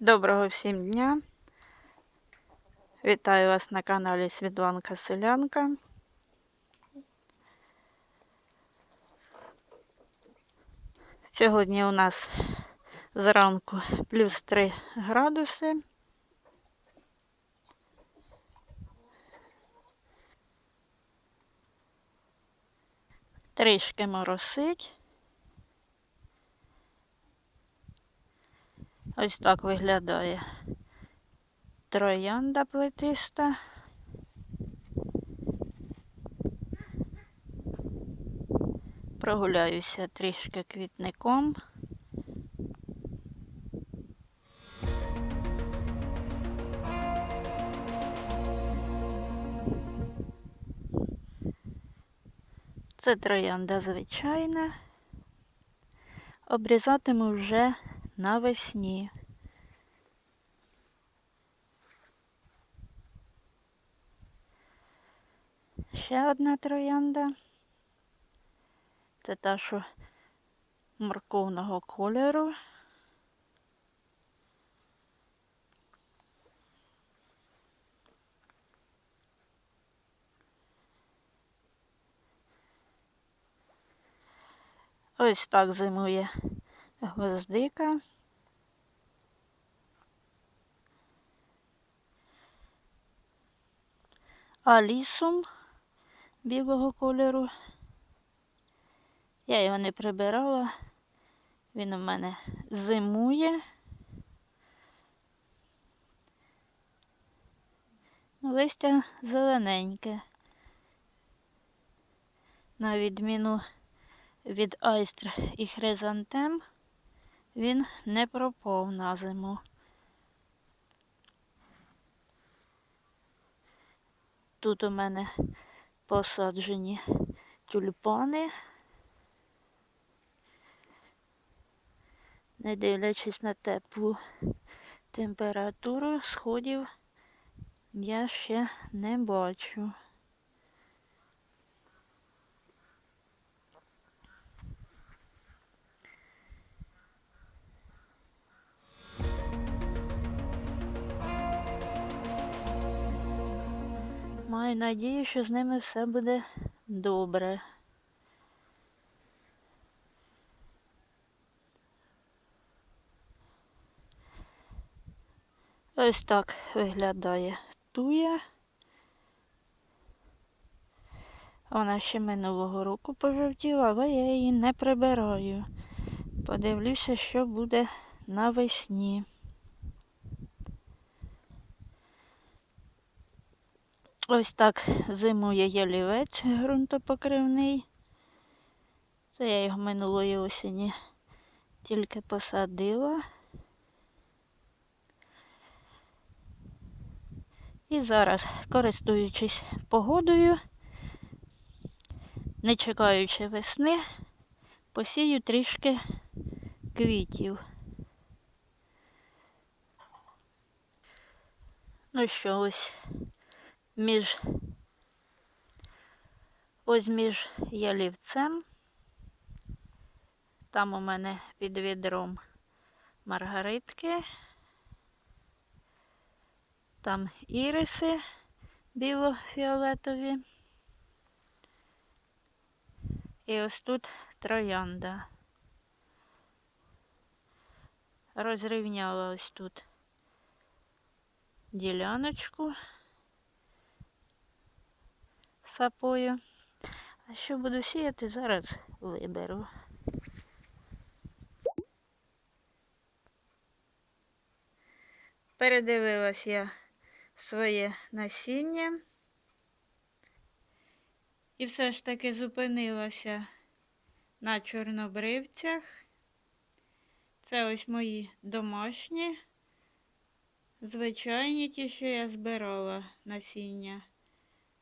Доброго всім дня! Вітаю вас на каналі Світланка Селянка. Сьогодні у нас зранку плюс 3 градуси. Трішки моросить. Ось так виглядає троянда плетиста. Прогуляюся трішки квітником. Це троянда звичайна. Обрізатиму вже навесні. Ще одна троянда. Це та, що морковного кольору. Ось так зимує гвоздика. А лісом білого кольору. Я його не прибирала. Він у мене зимує. Ну, Листя зелененьке. На відміну від айстр і хризантем, він не пропав на зиму. Тут у мене посаджені тюльпани. Не дивлячись на теплу температуру, сходів я ще не бачу. Маю надію, що з ними все буде добре. Ось так виглядає туя. Вона ще минулого року пожовтіла, але я її не прибираю. Подивлюся, що буде навесні. Ось так зимує ялівець ґрунтопокривний. Це я його минулої осені тільки посадила. І зараз, користуючись погодою, не чекаючи весни, посію трішки квітів. Ну що, ось між ось між ялівцем. Там у мене під відром маргаритки. Там іриси біло-фіолетові. І ось тут троянда. Розрівняла ось тут діляночку сапою. А що буду сіяти, зараз виберу. Передивилась я своє насіння. І все ж таки зупинилася на чорнобривцях. Це ось мої домашні, звичайні ті, що я збирала насіння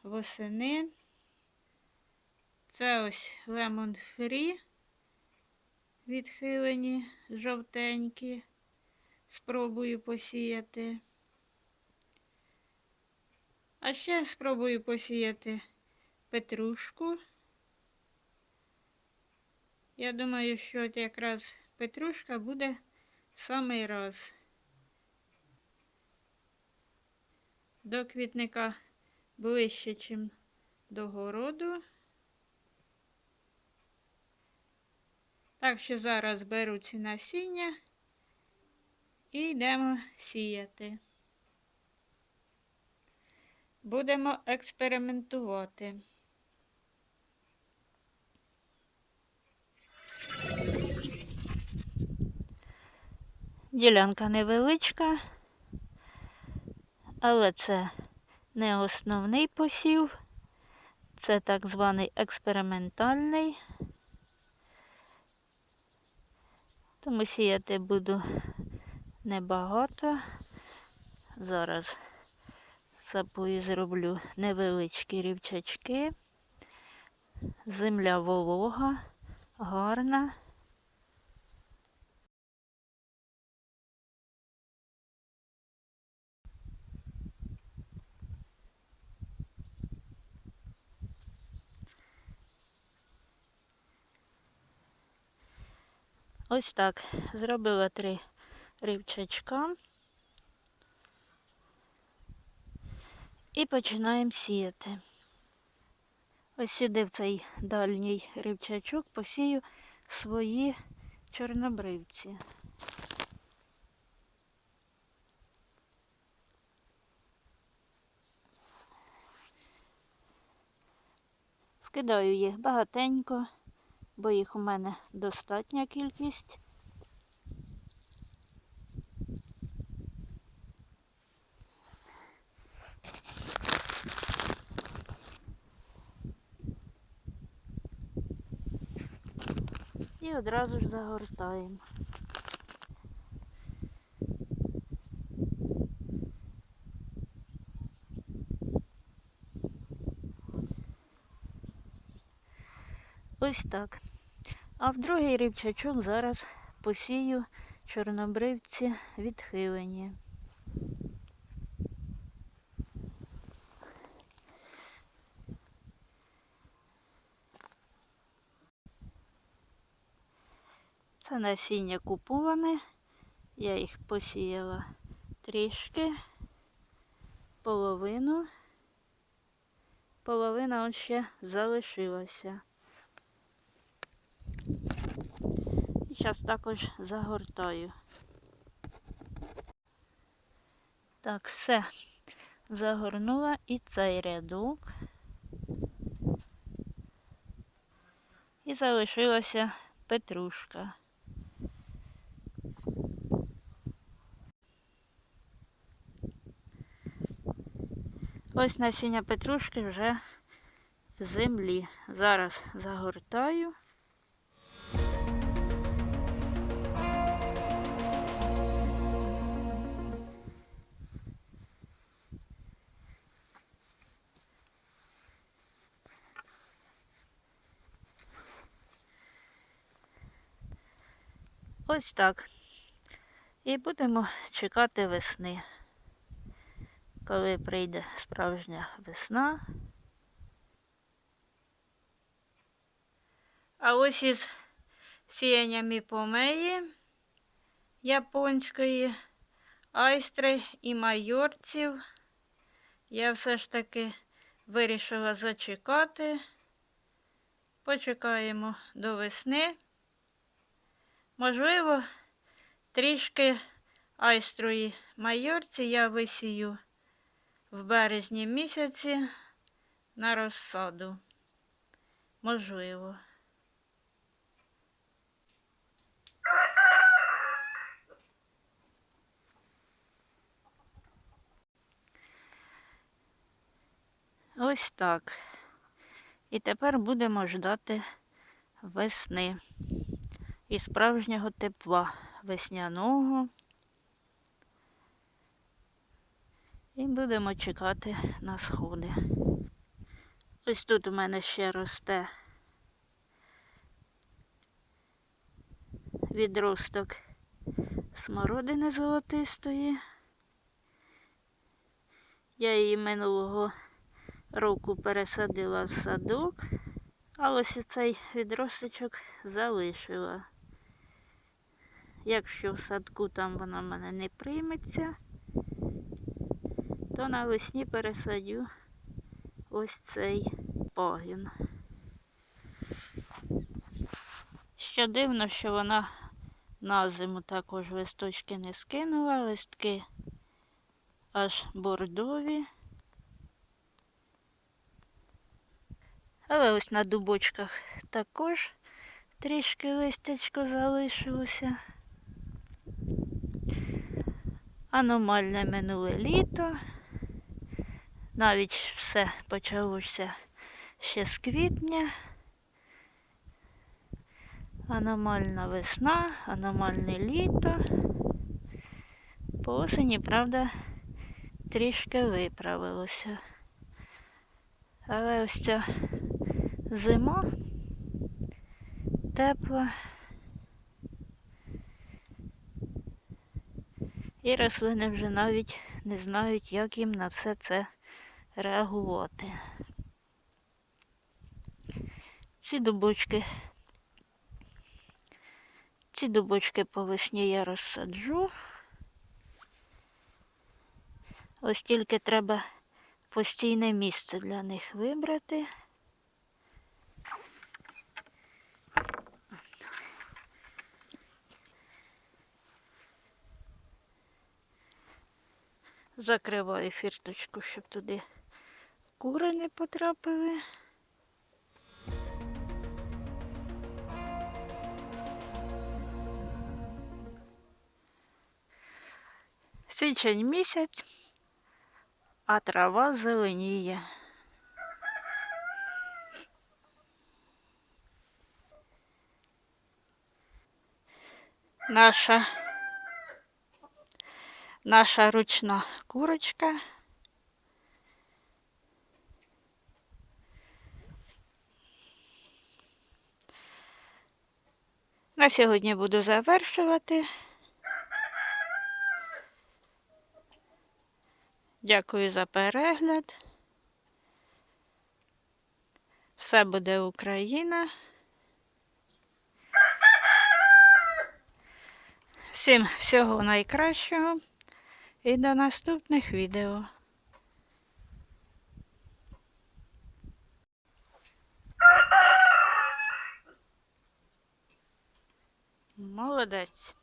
восени. Це ось Lemon Free відхилені жовтенькі. Спробую посіяти. А ще спробую посіяти петрушку. Я думаю, що от якраз петрушка буде самий раз до квітника ближче, ніж до городу. Так що зараз беру ці насіння і йдемо сіяти. Будемо експериментувати. Ділянка невеличка, але це не основний посів, це так званий експериментальний. Тому сіяти буду небагато. Зараз сапою зроблю невеличкі рівчачки. Земля волога, гарна. Ось так. Зробила три рівчачка. І починаємо сіяти. Ось сюди в цей дальній рівчачок посію свої чорнобривці. Вкидаю їх багатенько, бо їх у мене достатня кількість. І одразу ж загортаємо. Ось так. А в другий рівчачок зараз посію чорнобривці відхилені. Це насіння куповане. Я їх посіяла трішки, половину. Половина ще залишилася. Зараз також загортаю. Так, все. Загорнула і цей рядок. І залишилася петрушка. Ось насіння петрушки вже в землі. Зараз загортаю. Ось так. І будемо чекати весни. Коли прийде справжня весна. А ось із сіяннями помеї японської, айстри і майорців я все ж таки вирішила зачекати. Почекаємо до весни. Можливо, трішки айстрої майорці я висію в березні місяці на розсаду. Можливо. Ось так. І тепер будемо ждати весни і справжнього тепла весняного. І будемо чекати на сходи. Ось тут у мене ще росте відросток смородини золотистої. Я її минулого року пересадила в садок, а ось цей відросточок залишила. Якщо в садку там вона в мене не прийметься, то навесні пересадю ось цей пагін. Що дивно, що вона на зиму також листочки не скинула, листки аж бордові. Але ось на дубочках також трішки листячко залишилося. Аномальне минуле літо. Навіть все почалося ще з квітня. Аномальна весна, аномальне літо. По осені, правда, трішки виправилося. Але ось ця зима тепла. І рослини вже навіть не знають, як їм на все це реагувати. Ці дубочки, ці дубочки по весні я розсаджу. Ось тільки треба постійне місце для них вибрати. Закриваю фірточку, щоб туди кури не потрапили. Січень місяць, а трава зеленіє. Наша наша ручна курочка. На сьогодні буду завершувати. Дякую за перегляд. Все буде Україна. Всім всього найкращого і до наступних відео. Молодець.